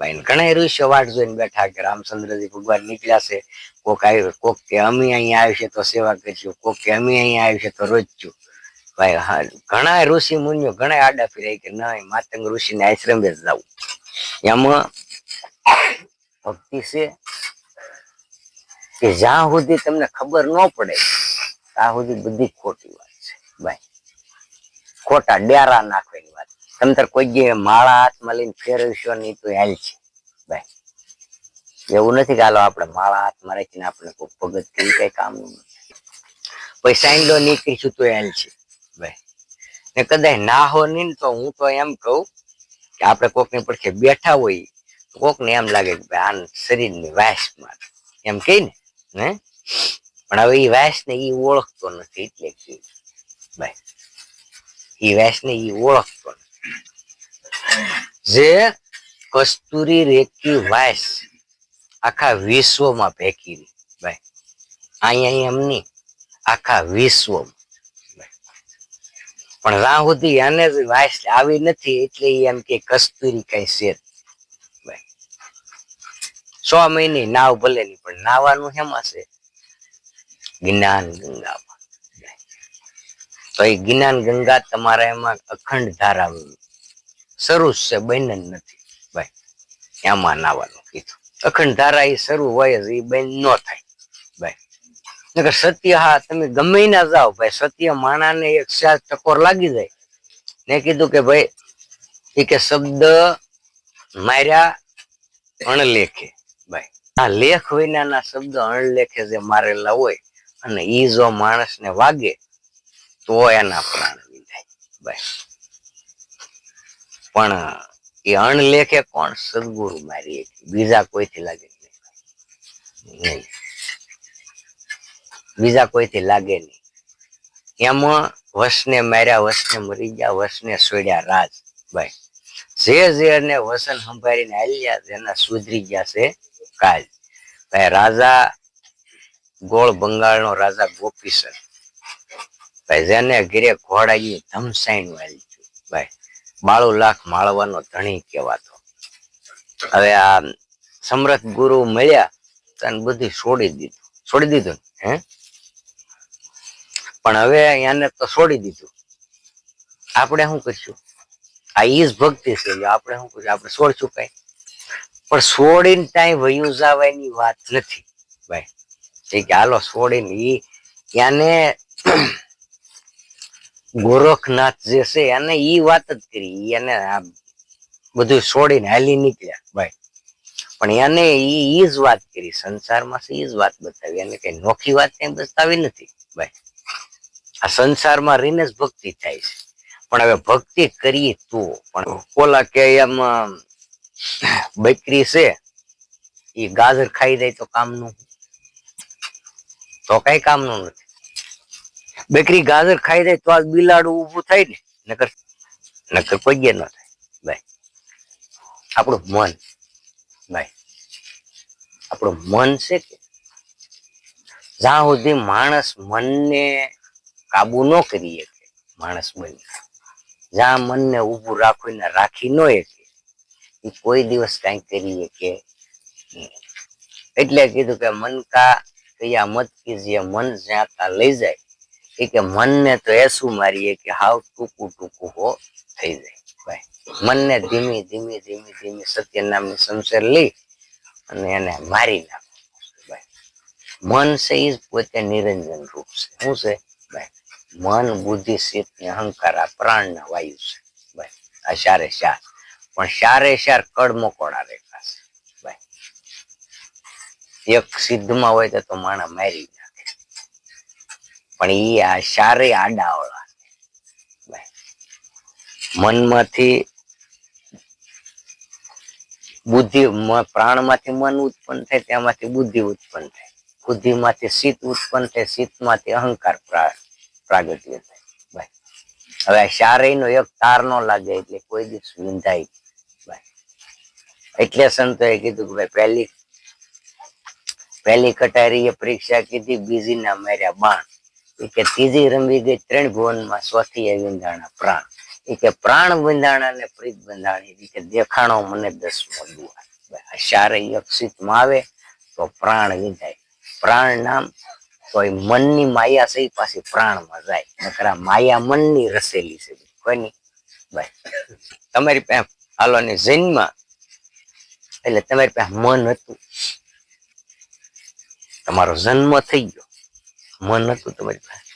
ભાઈ ઘણા ઋષિઓ વાટ જોઈને બેઠા કે રામચંદ્રજી ભગવાન નીકળ્યા છે. કોક આવ્યું કોક કે અમે અહીંયા આવ્યું છે તો સેવા કરશું, કોક કે અમે અહીંયા આવ્યું છે તો રોજશું ભાઈ ઘણા ઋષિ મુનિઓ ઘણા આડા ફિરાય કે ના માતંગ ઋષિને આશ્રમે જ જવું એમાં ભક્તિ છે કે જ્યાં સુધી તમને ખબર ન પડે, ત્યાં સુધી બધી ખોટી વાત છે. ભાઈ, ખોટા ડેરા નાખવાની વાત તમે તાર કોઈ જે માળા હાથમાં લઈને ફેરવશો નહીં તો હેલ છે. ભાઈ એવું નથી કે હાલો આપણે માળા હાથમાં રાખીને આપણે કોઈ ભગત કરી કઈ કામનું પછી પછી સાઈન્ડો નીકળીશું તો હેલ છે. ભાઈ ને કદાચ ના હો નહીં તો હું તો એમ કહું કે આપણે કોકની પડખે બેઠા હોય, કોકને એમ લાગે કે ભાઈ આ શરીરની વાસમાં એમ કહી ને, હે? પણ હવે એ વાસ ને એ ઓળખતો નથી એટલે કે ભાઈ એ વાસ ને એ ઓળખતો નથી. જે કસ્તુરી રેકી વાસ આખા વિશ્વમાં ફેંકી રહી. ભાઈ, અહીંયા એમની આખા વિશ્વમાં. પણ જ્યાં સુધી એને જ આવી નથી એટલે એમ કે કસ્તુરી કઈ છે છ મહિને નાવ ભલે નહીં, પણ નાવાનું હેમાં છે? જ્ઞાન ગંગામાં. તો એ જ્ઞાન ગંગા તમારા એમાં અખંડ ધારા શરૂ છે જ નથી. ભાઈ એમાં નાવાનું કીધું. અખંડ ધારા એ શરૂ હોય એ બંધ ન થાય. ભાઈ સત્ય હા, તમે ગમે ના જાઓ, ભાઈ, સત્ય માણાને એક સાત ટકોર લાગી જાય. ને કીધું કે ભાઈ, એ કે શબ્દ માર્યા અણલેખે. ભાઈ, આ લેખ વિનાના શબ્દ અણલેખે જે મારેલા હોય, અને ઈ જો માણસને વાગે તો એના પ્રાણ વિંધાય બસ. પણ, એ અણલેખે કોણ? સદગુરુ મારી બીજા કોઈથી લાગે નહીં. બીજા કોઈથી લાગે નહીં. એમાં વસને માર્યા, વસને મરી ગયા, વસને સોડ્યા રાજ. ભાઈ જે જેને વસન સંભાળીને હાલ્યા જેના સુધરી ગયા છે કાજ ભાઈ, રાજા ગોળ બંગાળનો રાજા ગોપીસર. ભાઈ, જેને ઘીરે ઘોડાઈ ધમસાઈનું હાલ્યું ભાઈ, બાળુ લાખ માળવાનો ધણી કહેવાતો. હવે આ સમરથ ગુરુ મળ્યા, તને બધું છોડી દીધું. છોડી દીધું હે? પણ હવે એને તો છોડી દીધું. આપણે શું કરશું? આ ઈજ ભક્તિ છે આપણે શું કરશું? આપણે છોડશું કઈ? પણ છોડીને ત્યાં વયું જવાની વાત નથી. ભાઈ એ કે હાલો, છોડીને ઈ એને ગોરખનાથ જે છે એને ઈ વાત જ કરી. એને આ બધું છોડીને હાલી નીકળ્યા, ભાઈ. પણ એને ઈ ઈ જ વાત કરી. સંસારમાં ઈ જ વાત બતાવી. એને કઈ નોખી વાત કઈ બતાવી નથી, ભાઈ. આ સંસારમાં રહીને જ ભક્તિ થાય છે. પણ હવે ભક્તિ કરીએ તો, પણ ઓલા કે એમ, બકરી છે એ ગાજર ખાઈ જાય તો કામનું. તો કઈ કામનું નથી. બકરી ગાજર ખાઈ જાય તો આ બિલાડું ઊભું થાય ને, નકર નકર કોઈ ન થાય. ભાઈ આપણું મન. ભાઈ આપણું મન છે કે જ્યાં સુધી માણસ મનને કાબુ ન કરી શકે, માણસ બની. જ્યાં મનને ઊભું રાખીને રાખી ન શકે, એ કોઈ દિવસ કાંઈ કરી શકે એટલે કીધું કે મન કા કયા મત કે જે મન જ્યાં તા લઈ જાય એ કે મનને તો એસું મારીએ કે હાવ ટૂંકું ટૂંકું હો થઈ જાય. ભાઈ, મનને ધીમી ધીમી ધીમી ધીમી સત્ય નામની શમશેર લઈ અને એને મારી નાખો. ભાઈ, મન છે એ પોતે નિરંજન રૂપ છે. શું છે? ભાઈ, મન, બુદ્ધિ ચિત્ત ને અહંકાર, આ પ્રાણના વાયુ છે. ભાઈ, આ ચારે ચાર. પણ ચારે ચાર કડમકોડા રેખા છે. ભાઈ, એક સિદ્ધમાં હોય તો માણા મારી નાખે પણ એ આ ચારે આડાવળા મનમાંથી બુદ્ધિ પ્રાણમાંથી મન ઉત્પન્ન થાય, તેમાંથી બુદ્ધિ ઉત્પન્ન થાય. બુદ્ધિમાંથી શીત ઉત્પન્ન થાય ચિત્તમાંથી અહંકાર પ્રાગટ્ય થાય. હવે ચારેયનો એક તાર નો લાગે એટલે કોઈ દિવસ વિંધાય એટલે સંતોએ કીધું કે ભાઈ પહેલી પહેલી કટારીએ પરીક્ષા કીધી બીજી ના માર્યા બાણ. કે ત્રીજી રમવી ગઈ ત્રણ ભુવનમાં સ્વથી એ વિંધાણા પ્રાણ. એ કે પ્રાણ બંધાણા ને પ્રીત બંધાણી કે દેખાણો મને દસમો દુઆ અક્ષિતમાં આવે તો પ્રાણ વિંધાય. પ્રાણ નામ તો મનની માયા છે પાછી પ્રાણમાં જાય. નકરા માયા મનની રસેલી છે. કોઈની ભાઈ તમારી પાસે હાલો ને જન્મ એટલે તમારી પાસે મન હતું. તમારો જન્મ થઈ ગયો. મન હતું તમારી પાસે.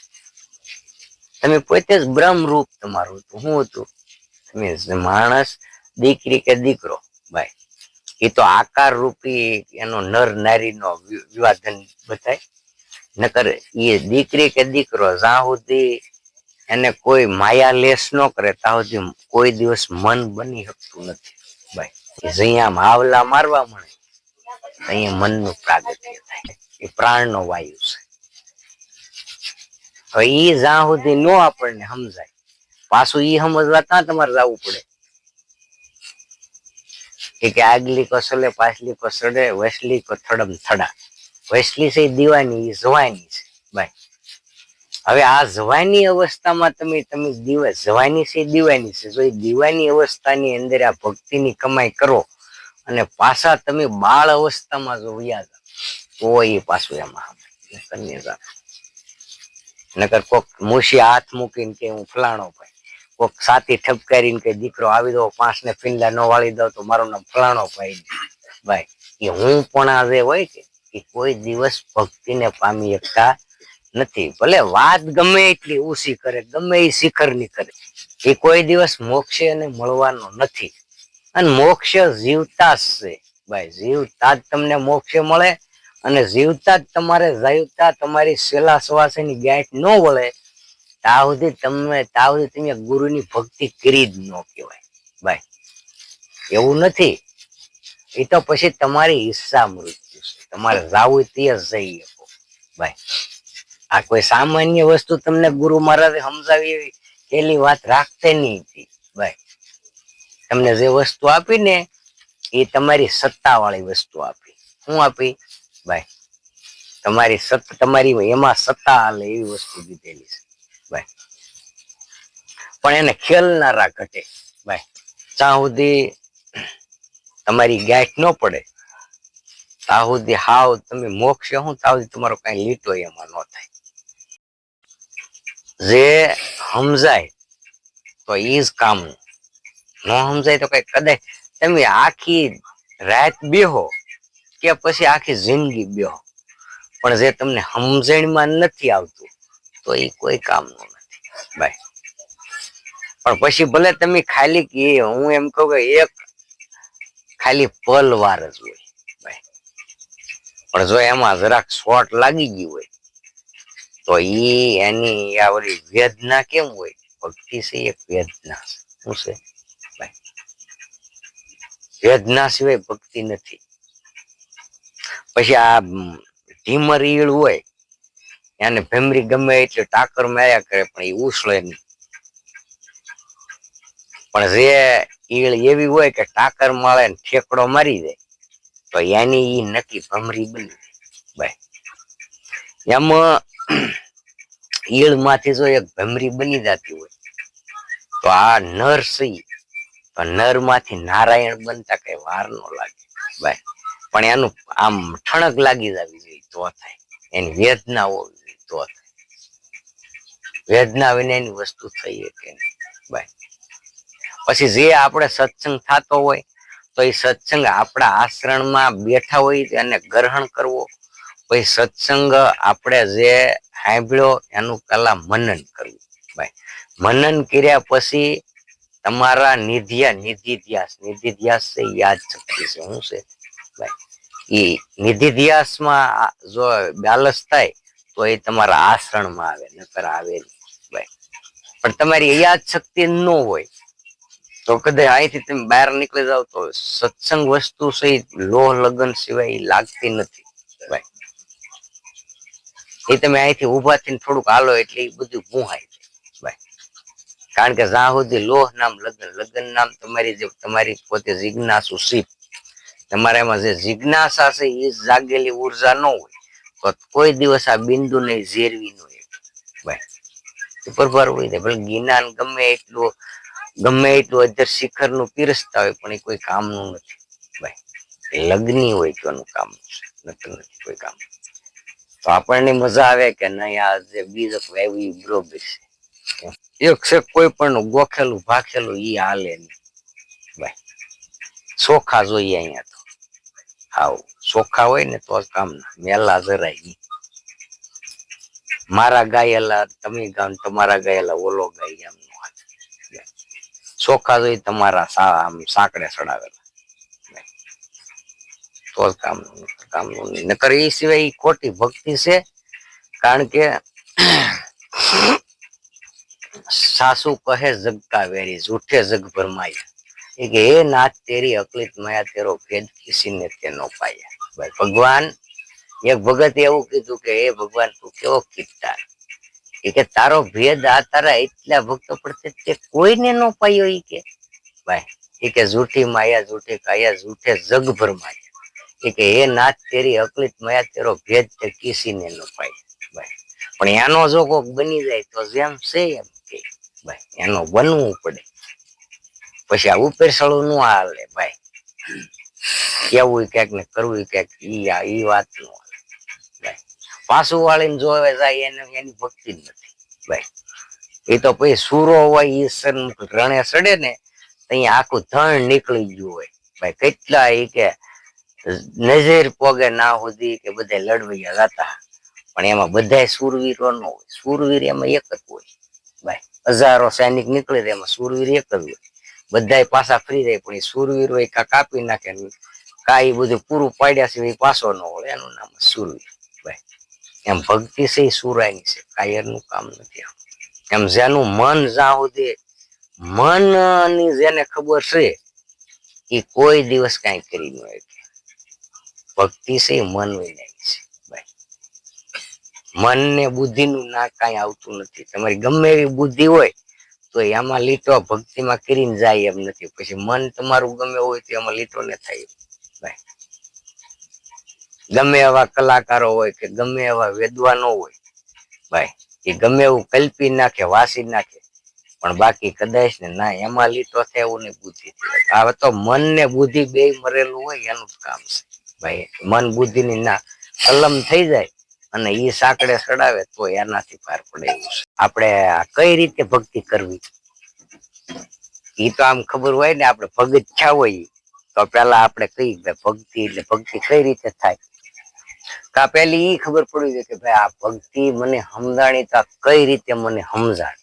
તમે પોતે જ બ્રહ્મરૂપ તમારું હતું. શું હતું? તમે માણસ, દીકરી કે દીકરો? ભાઈ, એ તો આકાર રૂપી એનો નર નારીનો વિવાદન બતાય નકર એ દીકરી કે દીકરો જ્યાં સુધી એને કોઈ માયા લેસ ન કરે, ત્યાં સુધી કોઈ દિવસ મન બની શકતું નથી. ભાઈ જ્યાં માવલા મારવા મળે અહીંયા મનનું પ્રાગત્ય થાય. એ પ્રાણનો વાયુ છે. હવે એ જ્યાં સુધી નો આપણને સમજાય. પાછું એ સમજવા ત્યાં તમારે જવું પડે. કે આગલી કો પાછલી કો સડે વસલી કો થડા. વસલી છે દીવાની એ જવાની છે. ભાઈ હવે આ જવાની અવસ્થામાં તમે તમે દીવા જવાની છે દીવાની છે. જો એ દીવાની અવસ્થાની અંદર આ ભક્તિની કમાઈ કરો અને પાછા તમે બાળ અવસ્થામાં જો વ્યા જાઓ, તો એ પાછું એમાં કન્યા. નકર કોક મુશી હાથ મૂકીને કે હું ફલાણો ભાઈ. કોક સાથી ઠપકારીને કે દીકરો આવી દો પાંચ ને પિંડા ન વાળી દો, તો મારું નામ ફલાણો ભાઈ ભાઈ, એ હું પણ આજે હોય કે, એ કોઈ દિવસ ભક્તિને પામી શકતા નથી. ભલે વાત ગમે એટલી ઊંચી કરે, ગમે એ શિખરની કરે, એ કોઈ દિવસ મોક્ષે અને મળવાનો નથી. અને મોક્ષ જીવતા જ છે. ભાઈ, જીવતા જ તમને મોક્ષે મળે અને જીવતા જ તમારે, જીવતા તમારી સેલા શ્વાસની ગાંઠ ન વળે ત્યાં સુધી તમે ત્યાં સુધી તમે ગુરુની ભક્તિ કરી જ ન કહેવાય. ભાઈ એવું નથી. એ તો પછી તમારી ઈચ્છા મૃત્યુ છે. તમારે જાવું તે જઈ શકો. ભાઈ આ કોઈ સામાન્ય વસ્તુ તમને ગુરુ મહારાજે સમજાવી એવી પેલી વાત રાખતે નહીં હતી. ભાઈ તમને જે વસ્તુ આપી ને, એ તમારી સત્તાવાળી વસ્તુ આપી. શું આપી? ભાઈ, તમારી સત્તા તમારી એમાં સત્તા હાલે એવી વસ્તુ દીધેલી છે. ભાઈ, પણ એને ખેલનારા ઘટે ભાઈ, ત્યાં સુધી તમારી ગાંઠ ન પડે. ત્યાં સુધી હાવ તમે મોક્ષ હું, ત્યાં સુધી તમારો કઈ લીટો એમાં ન થાય. જે સમજાય, તો ઈ જ કામનું ન સમજાય તો કઈ કદાચ તમે આખી રાત બેહો કે પછી આખી જિંદગી બ્યો પણ જે તમને સમજણમાં નથી આવતું, તો એ કોઈ કામનું નથી. ભાઈ પણ પછી ભલે તમે ખાલી કે, હું એમ કહું કે એક ખાલી પલ વાર જ હોય. ભાઈ પણ જો એમાં જરાક શોર્ટ લાગી ગયું હોય, તો એ એની આવડી વેદના કેમ હોય? ભક્તિ છે એક વેદના શું છે? ભાઈ વેદના સિવાય ભક્તિ નથી. પછી આ ધીમર ઈળ હોય, એને ભેમરી ગમે એટલે ટાકર માર્યા કરે, પણ એ ઉછળે નહીં. પણ જે ઈળ એવી હોય કે ટાકર માળે ઠેકડો મારી દે, તો એની ઈ નક્કી ભમરી બની. ભાઈ એમાં ઈળમાંથી જો એક ભમરી બની જતી હોય, તો આ નર સી નરમાંથી નારાયણ બનતા કઈ વાર નો લાગે. ભાઈ પણ એનું આમ ઠણક લાગી જવી જોઈએ, તો થાય. એની વેદના હોવી જોઈએ, તો થાય. વેદના વિના એની વસ્તુ થઈ કે ભાઈ પછી જે આપણે સત્સંગ થતો હોય, તો એ સત્સંગ આપણા આશ્રમમાં બેઠા હોય એને ગ્રહણ કરવો. પછી સત્સંગ આપણે જે સાંભળ્યો એનું કલા મનન કરવું. ભાઈ મનન કર્યા પછી તમારા નિધિયા, નિધિધ્યાસ. નિધિધ્યાસ છે યાદ શક્તિ છે, શું છે? ભાઈ ઈ નિધિધ્યાસમાં જો બેલેન્સ થાય, તો એ તમારા આસરણમાં આવે, નકર આવે પણ તમારી યાદ શક્તિ ન હોય, તો કદાચ અહીંથી તમે બહાર નીકળી જાવ તો સત્સંગ વસ્તુ સહિત લોહ લગ્ન સિવાય લાગતી નથી. એ તમે અહીંથી ઊભા થઈને થોડુંક હાલો એટલે એ બધું ગુહાય. ભાઈ કારણ કે જ્યાં સુધી લોહ નામ લગ્ન લગ્ન નામ તમારી જે, તમારી પોતે જિજ્ઞાસુ શીપ તમારા એમાં જે જિજ્ઞાસા છે એ જાગેલી ઊર્જા ન હોય, તો કોઈ દિવસ આ બિંદુ ને ઝેરવી ન ઉપરભાર હોય ને ભલે જ્ઞાન ગમે એટલું ગમે એટલું અધર શિખરનું પીરસતા હોય, પણ એ કોઈ કામનું નથી. ભાઈ લગ્ની હોય કયોનું કામ નથી કોઈ કામ. તો આપણને મજા આવે કે નહીં, આ જે બીજ એવી બરોબર છે. એક છે કોઈ પણ ગોખેલું, ભાખેલું ઈ હાલે નહીં. ભાઈ, ચોખા જોઈએ અહીંયા તો હાવ ચોખા હોય ને તો જ કામ ના, મેલા જરાય મારા ગાયેલા, તમે ગામ તમારા ગાયેલા ઓલો ગાય એમ નો હાલે. ચોખા જોઈ તમારા આમ સાંકડે ચડાવેલા તો જ કામનું કામનું નહીં. નકર એ સિવાય ખોટી ભક્તિ છે, કારણ કે સાસુ કહે, જગતા વેરી જૂઠે જગ ભરમાયા એ કે હે નાથ તેરી અકલિત માયા તેરો ભેદ કિસીને તે પાયા. ભગવાન, એક ભગત એવું કીધું કે, હે ભગવાન, તું કેવો કીર્તાર એ કે, તારો ભેદ આ તારા એટલા ભક્તો પડતે તે કોઈને નો પાયો ઈ કે. ભાઈ, એ કે, જૂઠી માયા, જૂઠી કાયા, જૂઠે જગભર માયા. એ કે, હે નાથ તેરી અકલિત માયા, તેરો ભેદ તે કિસીને નો પાયા. ભાઈ, પણ એનો જો કોક બની જાય તો જેમ છે એમ કે. ભાઈ, એનો બનવું પડે. પછી આ ઉપેરસળું નું હાલે ભાઈ. કેવું ક્યાંક ને કરવું ક્યાંક ઈ આ ઈ વાતનું હાલે. ભાઈ, પાછું વાળીને જોવે જાય એને એની ભક્તિ નથી. ભાઈ એ તો પછી સૂરો હોય ઈ સન્મુખ રણે સડે ને અહીંયા આખું ધણ નીકળી ગયું હોય. ભાઈ, કેટલા એ કે નજર પોગે ના સુધી કે બધા લડવૈયા જતા પણ એમાં બધાય સુરવીરો ન હોય. સુરવીર એમાં એક જ હોય. ભાઈ, હજારો સૈનિક નીકળે એમાં સુરવીર એક જ હોય. બધાય પાછા ફરી જાય, પણ એ સુરવીર હોય કા કાપી નાખે કા એ બધું પૂરું પાડ્યા છે એ પાછો ન હોય એનું નામ સુરવીર ભાઈ. એમ ભક્તિ છે એ સુરાયની છે કાયરનું કામ નથી એમ જેનું મન જ્યાં સુધી મનની જેને ખબર છે, એ કોઈ દિવસ કાંઈ કરી ન શકે. ભક્તિ છે એ મન વિનાની છે ભાઈ. મન ને બુદ્ધિનું ના કાંઈ આવતું નથી. તમારી ગમે એવી બુદ્ધિ હોય તો એમાં લીટો ભક્તિમાં કરીને જાય એમ નથી. પછી મન તમારું ગમે હોય તો એમાં લીટો ને થાય. ગમે એવા કલાકારો હોય કે ગમે એવા વેદવાનો હોય ભાઈ એ ગમે એવું કલ્પી નાખે, વાસી નાખે. પણ બાકી કદાચ ને ના, એમાં લીટો થાય એવું નહીં બુદ્ધિ હવે તો મન ને બુદ્ધિ બે મરેલું હોય એનું જ કામ છે. ભાઈ મન બુદ્ધિ ની ના કલમ થઈ જાય. અને એ સાંકડે સડાવે તો એનાથી પાર પડે એવું છે. આપણે કઈ રીતે ભક્તિ કરવી? એ તો આમ ખબર હોય ને, આપણે ભગત છા હોય. તો પેલા આપણે કઈ ભક્તિ, એટલે ભક્તિ કઈ રીતે થાય? કા પેલી એ ખબર પડવી જોઈએ કે ભાઈ આ ભક્તિ મને સમજાણી તો કઈ રીતે મને સમજાણ?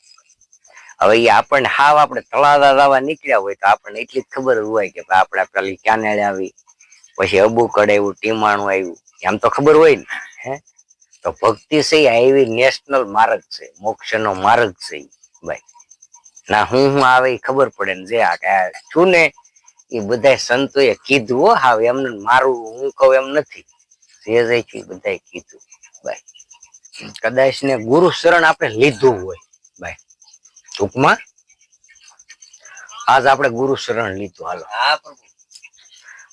હવે એ આપણને હાવ આપણે તળાદા દાવા નીકળ્યા હોય તો આપણને એટલી ખબર હોય કે ભાઈ આપણે પેલી ક્યાનેળ આવી? પછી અબુ કડાવ્યું ટીમાણું આવ્યું. એમ તો ખબર હોય ને, હે? તો ભક્તિ છે એવી નેશનલ માર્ગ છે મોક્ષનો માર્ગ છે ભાઈ. ના હું હું આવે ખબર પડે ને જે આ છું ને એ બધા સંતોએ કીધું હો હાવ એમને મારું હું કહું એમ નથી. જે જે છે બધાએ કીધું ભાઈ. કદાચ ને ગુરુ શરણ આપણે લીધું હોય ભાઈ. ટૂંકમાં આજ આપણે ગુરુ શરણ લીધું હાલો. હા પ્રભુ.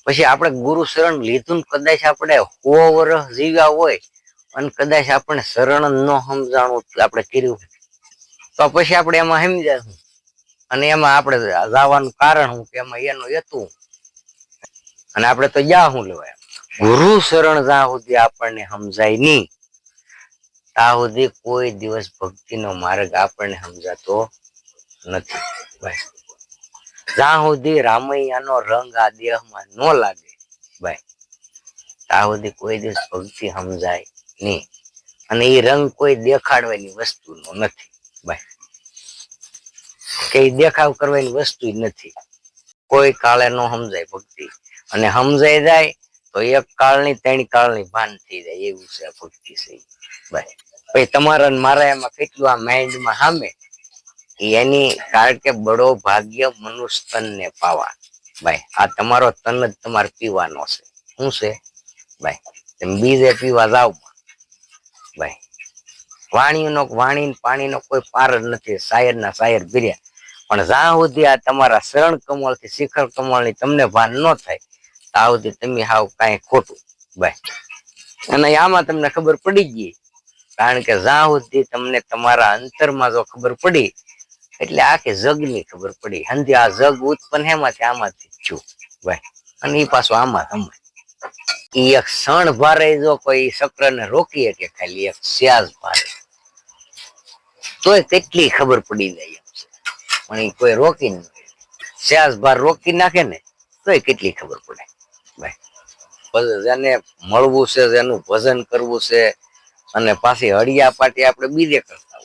પછી આપણે ગુરુ શરણ લીધું ને કદાચ આપણે સો વર્ષ જીવ્યા હોય અને કદાચ આપણે શરણ ન સમજાણું આપણે કર્યું તો પછી આપણે એમાં સમજાશું અને એમાં આપણે જવાનું કારણ હું કે એમાં એનું હતું. અને આપણે તો જા હું લેવાય? ગુરુ શરણ જ્યાં સુધી આપણને સમજાય નહીં, ત્યાં સુધી કોઈ દિવસ ભક્તિનો માર્ગ આપણને સમજાતો નથી. ભાઈ જ્યાં સુધી રામૈયાનો રંગ આ દેહમાં ન લાગે ભાઈ ત્યાં સુધી કોઈ દિવસ ભક્તિ સમજાય નહીં. અને એ રંગ કોઈ દેખાડવાની વસ્તુનો નથી ભાઈ દેખાવ કરવાની વસ્તુ નથી. કોઈ કાળે નો સમજાય ભક્તિ. અને સમજાઈ જાય તો એક કાળની, ત્રણ કાળની ભાન થઈ જાય, એવું છે ભક્તિ છે ભાઈ તમારા મારા એમાં કેટલું આ માઇન્ડમાં સામે? એની, કારણ કે બડો ભાગ્ય મનુષ્ય તનને પાવા ભાઈ આ તમારો તન જ તમારે પીવાનો છે. શું છે? ભાઈ બીજે પીવા જાવ. ભાઈ વાણીનો વાણી પાણીનો કોઈ પાર જ નથી. શાયર ના શાયર ભીર્યા. પણ જ્યાં સુધી આ તમારા શરણ કમળથી શિખર કમળની તમને ભાન ન થાય, ત્યાં સુધી તમે હાવ કાંઈ ખોટું. ભાઈ અને આમાં તમને ખબર પડી ગઈ. કારણ કે જ્યાં સુધી તમને તમારા અંતરમાં જો ખબર પડી, એટલે આખી જગની ખબર પડી. હંધી આ જગ ઉત્પન્ન હેમાંથી આમાંથી છું. ભાઈ અને એ પાછું આમાં સમય એક ક્ષણ ભારે જો કોઈ ચક્રને રોકીએ કે ખાલી એક સ્યાજ ભારે. તોય કેટલી ખબર પડી જાય પણ એ કોઈ રોકી ન સ્યાજ ભાર રોકી નાખે ને, તોય કેટલી ખબર પડે. જેને મળવું છે, જેનું ભજન કરવું છે, અને પાછી હળિયા પાટી આપણે બીજે કરતા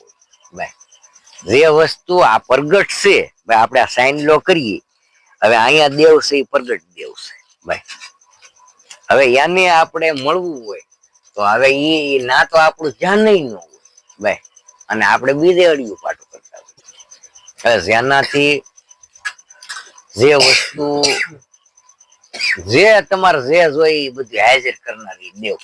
હોય. જે વસ્તુ આ પ્રગટ છે આપણે આ સાઈન લો કરીએ. હવે અહીંયા દેવ છે એ પ્રગટ દેવ છે. ભાઈ હવે યાને આપણે મળવું હોય, તો હવે એ ના તો આપણું ધ્યાન ન હોય. ભાઈ અને આપણે બીજે અડિયું પાટું કરતા હવે જેનાથી જે વસ્તુ, જે તમારે જે જોઈ બધું હાજર કરનારી દેવ.